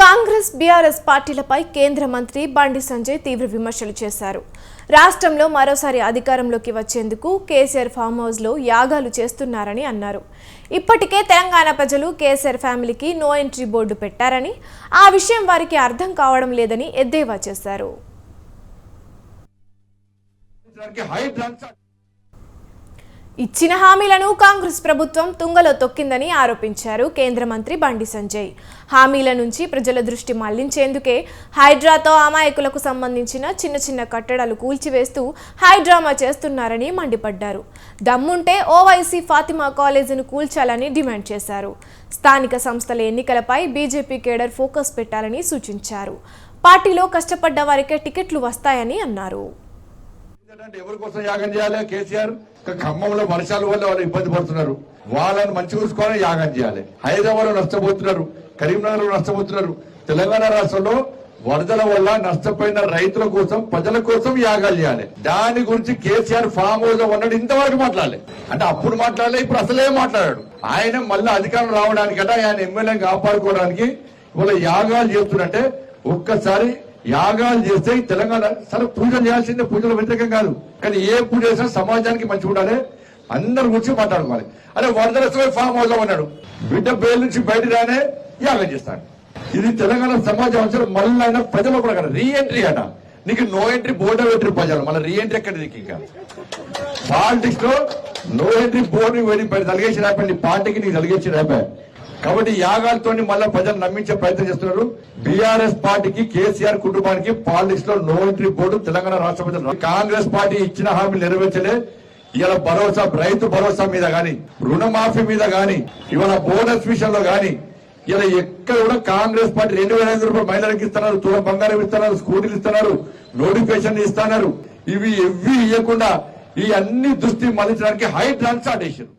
Congress BRS పార్టీలపై కేంద్ర మంత్రి బండి సంజయ్ తీవ్ర విమర్శలు చేశారు. రాష్ట్రంలో మరోసారి అధికారంలోకి వచ్చేందుకు కేసీఆర్ ఫామ్ హౌస్లో యాగాలు చేస్తున్నారని అన్నారు. ఇప్పటికే తెలంగాణ ప్రజలు కేసీఆర్ ఫ్యామిలీకి నో ఎంట్రీ బోర్డు పెట్టారని ఆ విషయం వారికి అర్థం కావడం లేదని ఎద్దేవా చేశారు. ఇచ్చిన హామీలను కాంగ్రెస్ ప్రభుత్వం తుంగలో తొక్కిందని ఆరోపించారు కేంద్ర మంత్రి బండి సంజయ్. హామీల నుంచి ప్రజల దృష్టి మళ్ళించేందుకే హైడ్రాతో అమాయకులకు సంబంధించిన చిన్న చిన్న కట్టడాలు కూల్చివేస్తూ హైడ్రామా చేస్తున్నారని మండిపడ్డారు. దమ్ముంటే ఓవైసీ ఫాతిమా కాలేజీని కూల్చాలని డిమాండ్ చేశారు. స్థానిక సంస్థల ఎన్నికలపై బీజేపీ కేడర్ ఫోకస్ పెట్టాలని సూచించారు. పార్టీలో కష్టపడ్డ వారికే టికెట్లు వస్తాయని అన్నారు. అంటే ఎవరి కోసం యాగం చేయాలి? కేసీఆర్ ఖమ్మంలో వర్షాల వల్ల వాళ్ళు ఇబ్బంది పడుతున్నారు. వాళ్ళని మంచి చూసుకోవాలని యాగం చేయాలి. హైదరాబాద్లో నష్టపోతున్నారు. కరీంనగర్లో నష్టపోతున్నారు. తెలంగాణ రాష్ట్రంలో వరదల వల్ల నష్టపోయిన రైతుల కోసం ప్రజల కోసం యాగాలు చేయాలి. దాని గురించి కేసీఆర్ ఫామ్ హౌస్లో ఉన్నాడు ఇంతవరకు మాట్లాడలే. అంటే అప్పుడు మాట్లాడలే ఇప్పుడు అసలే మాట్లాడాడు. ఆయన మళ్ళీ అధికారం రావడానికంటే ఆయన ఎమ్మెల్యేని కాపాడుకోవడానికి ఇవాళ యాగాలు చేస్తున్నట్టే ఒక్కసారి యాగాలు చేస్తే తెలంగాణ సరే పూజలు చేయాల్సిందే పూజలు వ్యతిరేకం కాదు కానీ ఏ పూజ చేసినా సమాజానికి మంచి ఉండాలి అందరి గురించి మాట్లాడుకోవాలి అదే వరదలసమే ఫామ్ హౌస్ అన్నాడు ఉన్నాడు బిడ్డ బయలు నుంచి బయట రానే యాగం చేస్తాడు ఇది తెలంగాణ సమాజం వచ్చారు మళ్ళీ ఆయన ప్రజలు కూడా కదా రీ ఎంట్రీ అట నీకు నో ఎంట్రీ బోర్డు ఎంట్రీ ప్రజలు మళ్ళీ రీ ఎంట్రీ ఎక్కడ నీకు ఇంకా పాలిటిక్స్లో నో ఎంట్రీ బోర్డు వెళ్ళి తలిగేసి రాపండి పార్టీకి నీకు తలిగేసి రాపాయి కాబట్టి యాగాలతో మళ్ళీ ప్రజలు నమ్మించే ప్రయత్నం చేస్తున్నారు. బీఆర్ఎస్ పార్టీకి కేసీఆర్ కుటుంబానికి పాలిటిక్స్లో నో ఎంట్రీ బోర్డు తెలంగాణ రాష్ట్ర ప్రజలు కాంగ్రెస్ పార్టీ ఇచ్చిన హామీలు నెరవేర్చలే. ఇవాళ భరోసా రైతు భరోసా మీద గాని రుణమాఫీ మీద గాని ఇవాళ బోనస్ విషయంలో గాని ఇలా ఎక్కడ కూడా కాంగ్రెస్ పార్టీ రెండు వేల ఐదు రూపాయలు మహిళలకు ఇస్తున్నారు తులం బంగారం ఇస్తున్నారు స్కూటీలు ఇస్తున్నారు నోటిఫికేషన్ ఇస్తున్నారు. ఇవి ఎవ్వి ఇవ్వకుండా ఈ అన్ని దృష్టి మళ్ళించడానికి హై ట్రాన్సాటేషన్